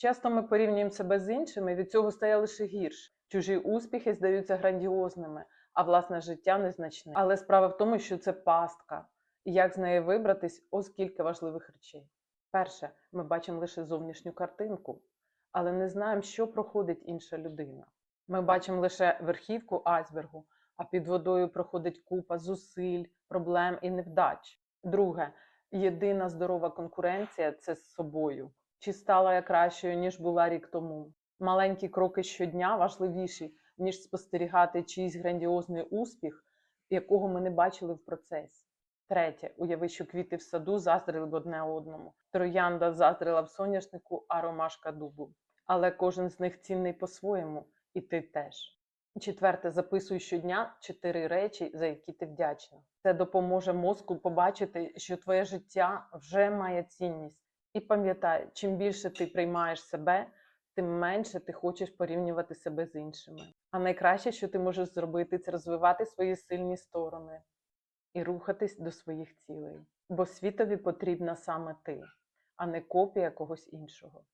Часто ми порівнюємо себе з іншими, від цього стає лише гірше. Чужі успіхи здаються грандіозними, а власне життя незначне. Але справа в тому, що це пастка, і як з неї вибратись, ось кілька важливих речей. Перше, ми бачимо лише зовнішню картинку, але не знаємо, що проходить інша людина. Ми бачимо лише верхівку айсбергу, а під водою проходить купа зусиль, проблем і невдач. Друге, єдина здорова конкуренція це з собою. Чи стала я кращою, ніж була рік тому? Маленькі кроки щодня важливіші, ніж спостерігати чийсь грандіозний успіх, якого ми не бачили в процесі. Третє, уяви, що квіти в саду заздрили б одне одному. Троянда заздрила б соняшнику, а ромашка дубу. Але кожен з них цінний по-своєму, і ти теж. Четверте, записуй щодня чотири речі, за які ти вдячна. Це допоможе мозку побачити, що твоє життя вже має цінність. І пам'ятай, чим більше ти приймаєш себе, тим менше ти хочеш порівнювати себе з іншими. А найкраще, що ти можеш зробити, це розвивати свої сильні сторони і рухатись до своїх цілей. Бо світові потрібна саме ти, а не копія когось іншого.